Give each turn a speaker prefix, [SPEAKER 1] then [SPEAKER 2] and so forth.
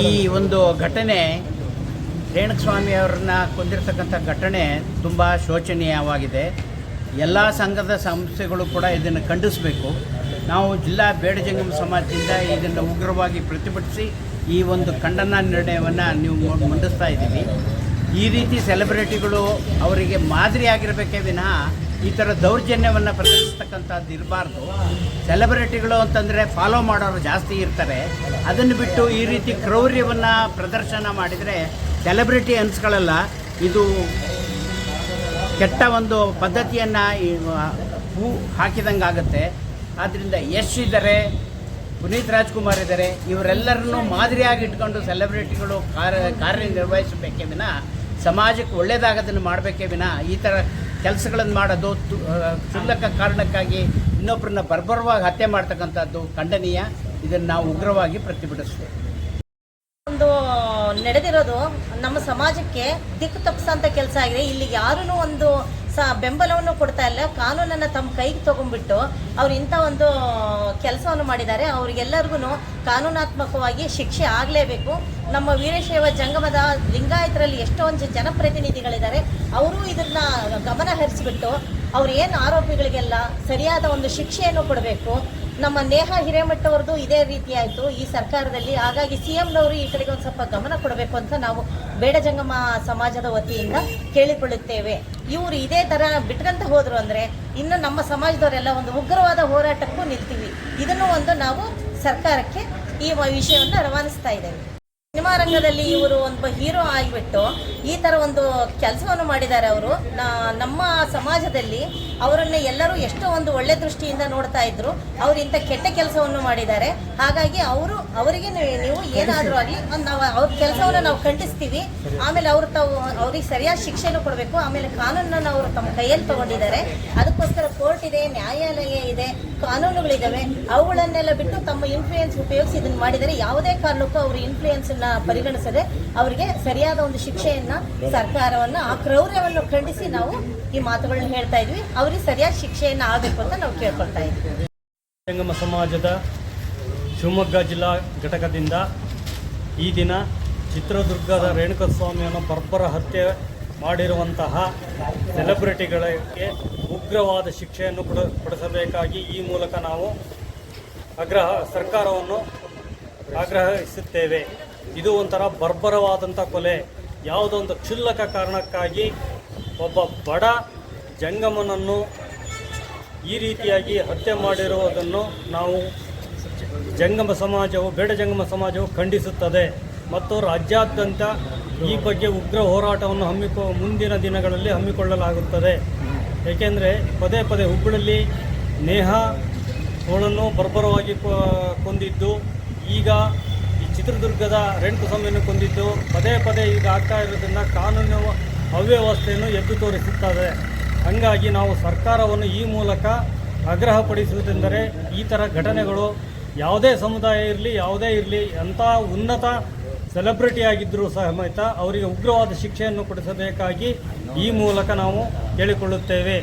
[SPEAKER 1] ಈ ಒಂದು ಘಟನೆ ರೇಣುಕಸ್ವಾಮಿ ಅವ್ರನ್ನ ಕೊಂದಿರ್ತಕ್ಕಂಥ ಘಟನೆ ತುಂಬ ಶೋಚನೀಯವಾಗಿದೆ. ಎಲ್ಲ ಸಂಘದ ಸಂಸ್ಥೆಗಳು ಕೂಡ ಇದನ್ನು ಖಂಡಿಸಬೇಕು. ನಾವು ಜಿಲ್ಲಾ ಬೇಡಜಂಗಮ ಸಮಾಜದಿಂದ ಇದನ್ನು ಉಗ್ರವಾಗಿ ಪ್ರತಿಭಟಿಸಿ ಈ ಒಂದು ಖಂಡನ ನಿರ್ಣಯವನ್ನು ನೀವು ಮಂಡಿಸ್ತಾ ಇದ್ದೀವಿ. ಈ ರೀತಿ ಸೆಲೆಬ್ರಿಟಿಗಳು ಅವರಿಗೆ ಮಾದರಿಯಾಗಿರಬೇಕೇ ವಿನಃ ಈ ಥರ ದೌರ್ಜನ್ಯವನ್ನು ಪ್ರದರ್ಶಿಸ್ತಕ್ಕಂಥದ್ದು ಇರಬಾರ್ದು. ಸೆಲೆಬ್ರಿಟಿಗಳು ಅಂತಂದರೆ ಫಾಲೋ ಮಾಡೋರು ಜಾಸ್ತಿ ಇರ್ತಾರೆ. ಅದನ್ನು ಬಿಟ್ಟು ಈ ರೀತಿ ಕ್ರೌರ್ಯವನ್ನು ಪ್ರದರ್ಶನ ಮಾಡಿದರೆ ಸೆಲೆಬ್ರಿಟಿ ಅನ್ಸ್ಕೊಳ್ಳಲ್ಲ ಇದು ಕೆಟ್ಟ ಒಂದು ಪದ್ಧತಿಯನ್ನು ಹೂ ಹಾಕಿದಂಗೆ ಆಗುತ್ತೆ ಆದ್ದರಿಂದ ಯಶ್ ಇದ್ದಾರೆ, ಪುನೀತ್ ರಾಜ್ಕುಮಾರ್ ಇದ್ದಾರೆ, ಇವರೆಲ್ಲರನ್ನೂ ಮಾದರಿಯಾಗಿ ಇಟ್ಕೊಂಡು ಸೆಲೆಬ್ರಿಟಿಗಳು ಕಾರ್ಯ ಕಾರ್ಯನಿರ್ವಹಿಸಬೇಕೇ ವಿನ, ಸಮಾಜಕ್ಕೆ ಒಳ್ಳೆಯದಾಗೋದನ್ನು ಮಾಡಬೇಕೇ ವಿನ, ಈ ಥರ ಕೆಲಸಗಳನ್ನು ಮಾಡೋದು ಕ್ಷುಲ್ಲಕ ಕಾರಣಕ್ಕಾಗಿ ಇನ್ನೊಬ್ಬರನ್ನ ಬರ್ಬರವಾಗಿ ಹತ್ಯೆ ಮಾಡ್ತಕ್ಕಂಥದ್ದು ಖಂಡನೀಯ. ಇದನ್ನು ನಾವು ಉಗ್ರವಾಗಿ ಪ್ರತಿಭಟಿಸ್ತೇವೆ
[SPEAKER 2] ಒಂದು ನಡೆದಿರೋದು ನಮ್ಮ ಸಮಾಜಕ್ಕೆ ದಿಕ್ಕು ತಪ್ಪಿಸಂತ ಕೆಲಸ ಆಗಿದೆ. ಇಲ್ಲಿ ಯಾರೂ ಒಂದು ಸ ಬೆಂಬಲವನ್ನು ಕೊಡ್ತಾ ಇಲ್ಲ. ಕಾನೂನನ್ನು ತಮ್ಮ ಕೈಗೆ ತಗೊಂಡ್ಬಿಟ್ಟು ಅವ್ರು ಇಂಥ ಒಂದು ಕೆಲಸವನ್ನು ಮಾಡಿದ್ದಾರೆ. ಅವರಿಗೆಲ್ಲರಿಗೂ ಕಾನೂನಾತ್ಮಕವಾಗಿ ಶಿಕ್ಷೆ ಆಗಲೇಬೇಕು. ನಮ್ಮ ವೀರಶೈವ ಜಂಗಮದ ಲಿಂಗಾಯತರಲ್ಲಿ ಎಷ್ಟೊಂದು ಜನಪ್ರತಿನಿಧಿಗಳಿದ್ದಾರೆ. ಅವರು ಇದನ್ನ ಗಮನ ಹರಿಸ್ಬಿಟ್ಟು ಅವ್ರು ಏನು ಆರೋಪಿಗಳಿಗೆಲ್ಲ ಸರಿಯಾದ ಒಂದು ಶಿಕ್ಷೆಯನ್ನು ಕೊಡಬೇಕು ನಮ್ಮ ನೇಹ ಹಿರೇಮಠ ಅವ್ರದ್ದು ಇದೇ ರೀತಿ ಆಯಿತು ಈ ಸರ್ಕಾರದಲ್ಲಿ. ಹಾಗಾಗಿ ಸಿ ಎಂನವರು ಈ ಕಡೆಗೆ ಒಂದು ಸ್ವಲ್ಪ ಗಮನ ಕೊಡಬೇಕು ಅಂತ ನಾವು ಬೇಡ ಜಂಗಮ ಸಮಾಜದ ವತಿಯಿಂದ ಕೇಳಿಕೊಳ್ಳುತ್ತೇವೆ. ಇವರು ಇದೇ ಥರ ಬಿಟ್ಕಂತ ಹೋದರು ಅಂದರೆ ಇನ್ನು ನಮ್ಮ ಸಮಾಜದವರೆಲ್ಲ ಒಂದು ಉಗ್ರವಾದ ಹೋರಾಟಕ್ಕೂ ನಿಲ್ತೀವಿ. ಇದನ್ನು ಒಂದು ನಾವು ಸರ್ಕಾರಕ್ಕೆ ಈ ವಿಷಯವನ್ನು ರವಾನಿಸ್ತಾ ಇದ್ದೇವೆ. ಸಿನಿಮಾ ರಂಗದಲ್ಲಿ ಇವರು ಒಂದು ಹೀರೋ ಆಗಿಬಿಟ್ಟು ಈ ಥರ ಒಂದು ಕೆಲಸವನ್ನು ಮಾಡಿದ್ದಾರೆ ಅವರು. ನಮ್ಮ ಸಮಾಜದಲ್ಲಿ ಅವರನ್ನು ಎಲ್ಲರೂ ಎಷ್ಟೋ ಒಂದು ಒಳ್ಳೆ ದೃಷ್ಟಿಯಿಂದ ನೋಡ್ತಾ ಇದ್ರು. ಅವ್ರು ಇಂಥ ಕೆಟ್ಟ ಕೆಲಸವನ್ನು ಮಾಡಿದ್ದಾರೆ. ಹಾಗಾಗಿ ಅವರು, ಅವರಿಗೆ ನೀವು- ಏನಾದರೂ ಆಗಲಿ ನಾವು, ಅವ್ರ ಕೆಲಸವನ್ನು ನಾವು ಖಂಡಿಸ್ತೀವಿ. ಆಮೇಲೆ ಅವರು ತಾವು, ಅವ್ರಿಗೆ ಸರಿಯಾದ ಶಿಕ್ಷೆನೂ ಕೊಡಬೇಕು. ಆಮೇಲೆ ಕಾನೂನನ್ನು ಅವರು ತಮ್ಮ ಕೈಯಲ್ಲಿ ತಗೊಂಡಿದ್ದಾರೆ. ಅದಕ್ಕೋಸ್ಕರ ಕೋರ್ಟ್ ಇದೆ, ನ್ಯಾಯಾಲಯ ಇದೆ ಕಾನೂನುಗಳಿದ್ದಾವೆ ಅವುಗಳನ್ನೆಲ್ಲ ಬಿಟ್ಟು ತಮ್ಮ ಇನ್ಫ್ಲೂಯೆನ್ಸ್ ಉಪಯೋಗಿಸಿ ಇದನ್ನು ಮಾಡಿದರೆ ಯಾವುದೇ ಕಾರಣಕ್ಕೂ ಅವರು ಇನ್ಫ್ಲೂಯೆನ್ಸ್ ಪರಿಗಣಿಸದೆ ಅವರಿಗೆ ಸರಿಯಾದ ಒಂದು ಶಿಕ್ಷೆಯನ್ನ, ಸರ್ಕಾರವನ್ನ, ಆ ಕ್ರೌರ್ಯವನ್ನು ಖಂಡಿಸಿ ನಾವು ಈ ಮಾತುಗಳನ್ನ ಹೇಳ್ತಾ ಇದ್ವಿ. ಅವರಿಗೆ ಸರಿಯಾದ ಶಿಕ್ಷೆಯನ್ನ ಆಗಬೇಕು ಅಂತ ನಾವು ಕೇಳ್ಕೊಳ್ತಾ ಇದ್ವಿ.
[SPEAKER 3] ಸಂಗಮ ಸಮಾಜದ ಶಿವಮೊಗ್ಗ ಜಿಲ್ಲಾ ಘಟಕದಿಂದ ಈ ದಿನ ಚಿತ್ರದುರ್ಗದ ರೇಣುಕಸ್ವಾಮಿಯನ್ನು ಬರ್ಬರ ಹತ್ಯೆ ಮಾಡಿರುವಂತಹ ಸೆಲೆಬ್ರಿಟಿಗಳಿಗೆ ಉಗ್ರವಾದ ಶಿಕ್ಷೆಯನ್ನು ಕೊಡ, ಕೊಡಿಸಬೇಕಾಗಿ ಈ ಮೂಲಕ ನಾವು ಆಗ್ರಹ, ಸರ್ಕಾರವನ್ನು ಆಗ್ರಹಿಸುತ್ತೇವೆ. ಇದು ಒಂಥರ ಬರ್ಬರವಾದಂಥ ಕೊಲೆ. ಯಾವುದೋ ಒಂದು ಕ್ಷುಲ್ಲಕ ಕಾರಣಕ್ಕಾಗಿ ಒಬ್ಬ ಬಡ ಜಂಗಮನನ್ನು ಈ ರೀತಿಯಾಗಿ ಹತ್ಯೆ ಮಾಡಿರುವುದನ್ನು ನಾವು ಜಂಗಮ ಸಮಾಜವು, ಬೇಡ ಜಂಗಮ ಸಮಾಜವು ಖಂಡಿಸುತ್ತದೆ. ಮತ್ತು ರಾಜ್ಯಾದ್ಯಂತ ಈ ಬಗ್ಗೆ ಉಗ್ರ ಹೋರಾಟವನ್ನು ಹಮ್ಮಿಕೊ, ಮುಂದಿನ ದಿನಗಳಲ್ಲಿ ಹಮ್ಮಿಕೊಳ್ಳಲಾಗುತ್ತದೆ. ಏಕೆಂದರೆ ಪದೇ ಪದೇ ಹುಬ್ಬಳ್ಳಿ ನೇಹ, ಅವಳನ್ನು ಬರ್ಬರವಾಗಿ ಕೊಂದಿದ್ದು ಈಗ ಈ ರೆಂಟ್ ರೇಣುಕಸ್ವಾಮಿಯನ್ನು ಕೊಂದಿದ್ದು ಪದೇ ಪದೇ ಈಗ ಆಗ್ತಾ ಇರೋದ್ರಿಂದ ಕಾನೂನು ಅವ್ಯವಸ್ಥೆಯನ್ನು ಎದ್ದು ತೋರಿಸುತ್ತದೆ. ಹಾಗಾಗಿ ನಾವು ಸರ್ಕಾರವನ್ನು ಈ ಮೂಲಕ ಆಗ್ರಹಪಡಿಸುವುದೆಂದರೆ ಈ ಥರ ಘಟನೆಗಳು ಯಾವುದೇ ಸಮುದಾಯ ಇರಲಿ, ಯಾವುದೇ ಇರಲಿ, ಎಂಥ ಉನ್ನತ ಸೆಲೆಬ್ರಿಟಿ ಆಗಿದ್ದರೂ ಸಮೇತ ಅವರಿಗೆ ಉಗ್ರವಾದ ಶಿಕ್ಷೆಯನ್ನು ಕೊಡಿಸಬೇಕಾಗಿ ಈ ಮೂಲಕ ನಾವು ಕೇಳಿಕೊಳ್ಳುತ್ತೇವೆ.